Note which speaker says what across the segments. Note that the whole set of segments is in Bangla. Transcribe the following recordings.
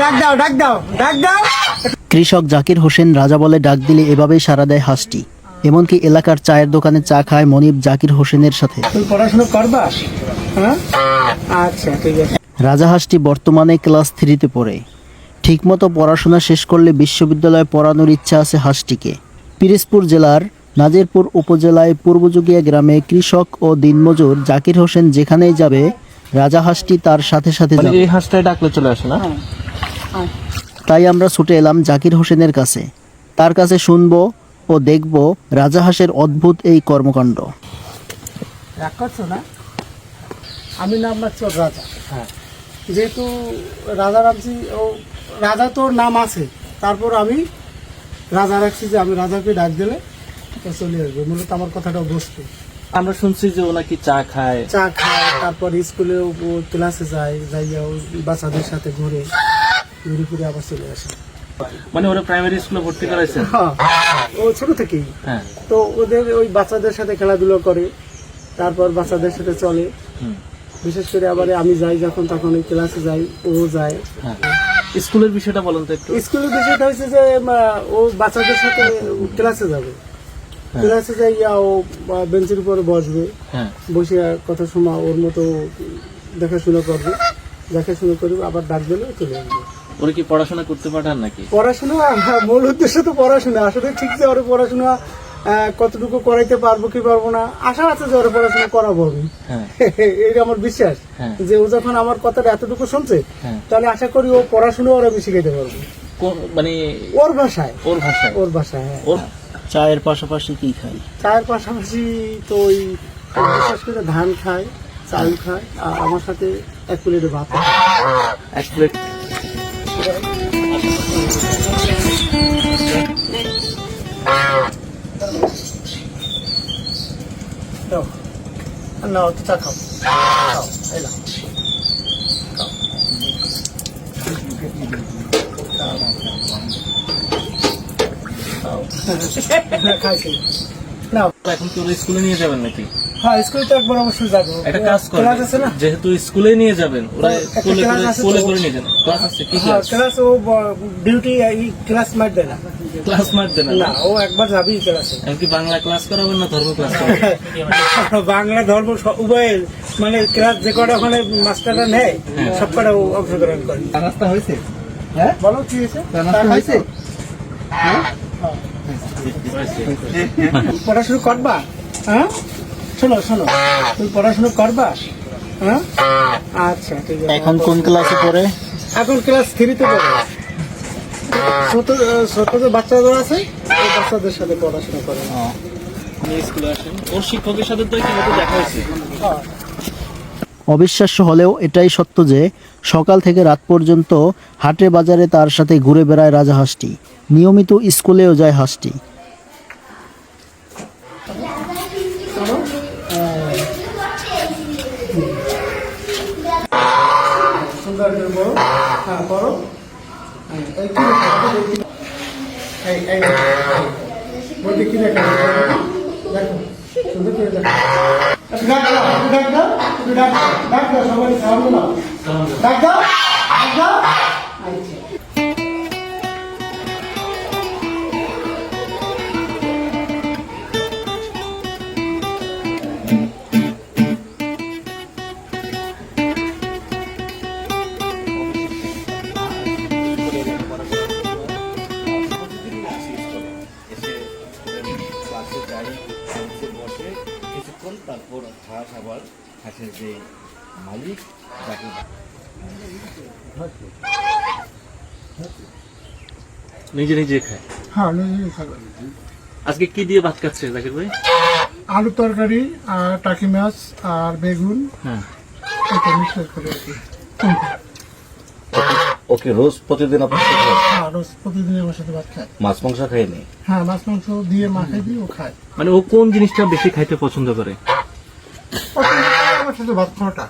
Speaker 1: ডাক দাও ডাক দাও ডাক দাও।
Speaker 2: কৃষক জাকির হোসেন রাজা বলে ডাক দিলে এভাবেই সাড়া দেয় হাঁসটি। এমনকি এলাকার চায়ের দোকানে চা খায় মনিব জাকির হোসেনের সাথে।
Speaker 1: তুই পড়াশোনা করবা হ্যাঁ? আচ্ছা ঠিক আছে।
Speaker 2: রাজা হাঁসটি বর্তমানে ক্লাস থ্রিতে পড়ে। ঠিকমতো পড়াশোনা শেষ করলে বিশ্ববিদ্যালয়ে পড়ানোর ইচ্ছা আছে হাঁসটিকে। পিরিজপুর জেলার নাজিরপুর উপজেলায় পূর্বযুগিয়া গ্রামে কৃষক ও দিনমজুর জাকির হোসেন যেখানেই যাবে রাজা হাঁসটি তার সাথে সাথে
Speaker 3: মানে
Speaker 2: যাবে।
Speaker 3: এই হাঁসটাই ডাকলে চলে আসে না?
Speaker 2: তাই আমরা ছুটে এলাম জাকির হোসেনের কাছে। তার কাছে শুনব ও দেখব রাজা হাঁসের অদ্ভুত এই কর্মকাণ্ড।
Speaker 1: রাগ করছ না? আমি নাম রাখছি ওর রাজা। হ্যাঁ। যেহেতু রাজা রাখছি ও রাজা তোর নাম আছে। তারপর আমি রাজা রাখছি যে আমি রাজাকে ডাক দিলে চলে আসবে। মূলত আমার কথাটা বসতো
Speaker 3: আমরা শুনছি যে ও নাকি চা খায়।
Speaker 1: চা খায় তারপর স্কুলে ও ক্লাসে যায় যাইয়া ও বাচ্চাদের সাথে ঘুরে। ঘুরে আবার চলে আসে।
Speaker 3: মানে ওরা প্রাইমারি স্কুলে ভর্তি করাইছেন
Speaker 1: হ্যাঁ। ও ছোট থেকেই।
Speaker 3: হ্যাঁ।
Speaker 1: তো ওদের ওই বাচ্চাদের সাথে খেলাধুলো করে তারপর বাচ্চাদের সাথে চলে। বিশেষ করে আবার আমি যাই যখন তখন ওই ক্লাসে যাই ও যায়।
Speaker 3: হ্যাঁ। স্কুলের বিষয়টা বলেন তো একটু।
Speaker 1: স্কুলের বিষয়টা হচ্ছে যে ও বাচ্চাদের সাথে ক্লাসে যাবে। ক্লাসে যাইয়া ও বেঞ্চের উপর বসবে। বসে কথা শোনা ওর মতো দেখাশোনা করবে। দেখাশোনা করবে আবার ডাক দিলে চলে আসবে।
Speaker 3: ওরা কি পড়াশোনা করতে পাঠান নাকি?
Speaker 1: পড়াশোনা হ্যাঁ, মূল উদ্দেশ্য তো পড়াশোনা। আসলে ঠিক যে ওর পড়াশোনা কতটুকু করাইতে পারব কি পারব না আশা আছে যে ওর পড়াশোনা করাবো আমি
Speaker 3: হ্যাঁ।
Speaker 1: এটা আমার বিশ্বাস।
Speaker 3: হ্যাঁ।
Speaker 1: যে ও যখন আমার কথাটা এতটুকু শুনছে। তাহলে আশা করি ও পড়াশোনা ওর আমি শিখাইতে পারব।
Speaker 3: মানে
Speaker 1: ওর ভাষায়।
Speaker 3: ওর ভাষায়।
Speaker 1: ওর ভাষায় হ্যাঁ।
Speaker 3: ওর
Speaker 2: চায়ের পাশাপাশি কি খাই
Speaker 1: চায়ের পাশাপাশি তো ওই বিশেষ করে ধান খায় চাল খায় আর আমার সাথে এক প্লেট ভাত খায়।
Speaker 3: এক প্লেট
Speaker 1: দাও আর নাও তো চা খাও খাও এই নাও। খাও। নাও
Speaker 3: এখন কি ওরা স্কুলে নিয়ে যাবেন নাকি?
Speaker 1: হ্যাঁ স্কুলে তো একবার অবশ্যই যাব।
Speaker 3: একটা কাজ করেন
Speaker 1: ক্লাস আছে না?
Speaker 3: যেহেতু স্কুলে নিয়ে যাবেন ওরা
Speaker 1: একটা
Speaker 3: কোলে করে
Speaker 1: আছে
Speaker 3: করে নিয়ে যান ক্লাস আছে কি
Speaker 1: হ্যাঁ
Speaker 3: ক্লাস
Speaker 1: ক্লাস ও ডিউটি ক্লাস মার দেয় না।
Speaker 3: ক্লাস মার দেন
Speaker 1: না? ও একবার যাবেই ক্লাসে
Speaker 3: এমনকি বাংলা ক্লাস করাবেন না ধর্ম ক্লাস করাবেন?
Speaker 1: বাংলা ধর্ম উভয় মানে ক্লাস যে কটা ওখানে মাস্টাররা নেয় সব কটা অংশগ্রহণ করে।
Speaker 4: রাস্তা হয়েছে? হ্যাঁ?
Speaker 1: বলো কি হয়েছে?
Speaker 4: রাস্তা হয়েছে?
Speaker 1: পড়াশোনা করবা? হ্যাঁ? শোনো শোনো। তুমি পড়াশোনা করবা? হ্যাঁ? আচ্ছা ঠিক আছে।
Speaker 2: এখন কোন ক্লাসে পড়ে?
Speaker 1: এখন ক্লাস থ্রিতে পড়ে। ছোট ছোট যে বাচ্চাদের আছে ওই বাচ্চাদের সাথে পড়াশোনা করে।
Speaker 3: স্কুলে আসেন ওর শিক্ষকের সাথে তো দেখা হয়েছে।
Speaker 1: হ্যাঁ।
Speaker 2: অবিশ্বাস্য হলেও এটাই সত্য যে সকাল থেকে রাত পর্যন্ত হাটে বাজারে তার সাথে ঘুরে বেড়ায় রাজা হাঁসটি। নিয়মিত স্কুলেও যায় হাঁসটি।
Speaker 1: হ্যাঁ? দেখো, সুন্দর করে দেখো। ডাক দাও ডাক ডাক দাও ডাক দাও সবাই সালাম দাও। ডাক দাও।
Speaker 4: যে মালিক তাকে
Speaker 3: নিজে নিজে খায়।
Speaker 1: হ্যাঁ খাবে
Speaker 3: আজকে কি দিয়ে ভাত খাচ্ছে জাকির ভাই?
Speaker 1: আলু তরকারি আর টাকি মাছ আর বেগুন।
Speaker 3: হ্যাঁ।
Speaker 1: এটা মিক্সার করে
Speaker 4: ওকে রোজ প্রতিদিন আপনার সাথে
Speaker 1: হ্যাঁ রোজ প্রতিদিন আমার সাথে ভাত খায়।
Speaker 4: মাছ মাংস খায়নি?
Speaker 1: হ্যাঁ মাছ মাংস দিয়ে মাখাই দিয়ে ও খায়।
Speaker 3: মানে ও কোন জিনিসটা বেশি খাইতে পছন্দ করে?
Speaker 1: পছন্দ করে আমার ভাত খাওয়াটা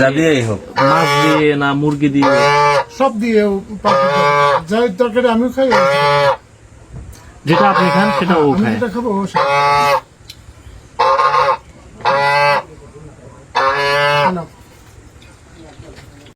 Speaker 4: যা দিয়েই হোক।
Speaker 3: মাছ দিয়ে না মুরগি দিয়ে।
Speaker 1: সব দিয়ে যাই তরকারি আমিও খাই।
Speaker 3: যেটা আপনি খান সেটা ও
Speaker 1: আমি
Speaker 3: খায়
Speaker 1: যেটা খাব ও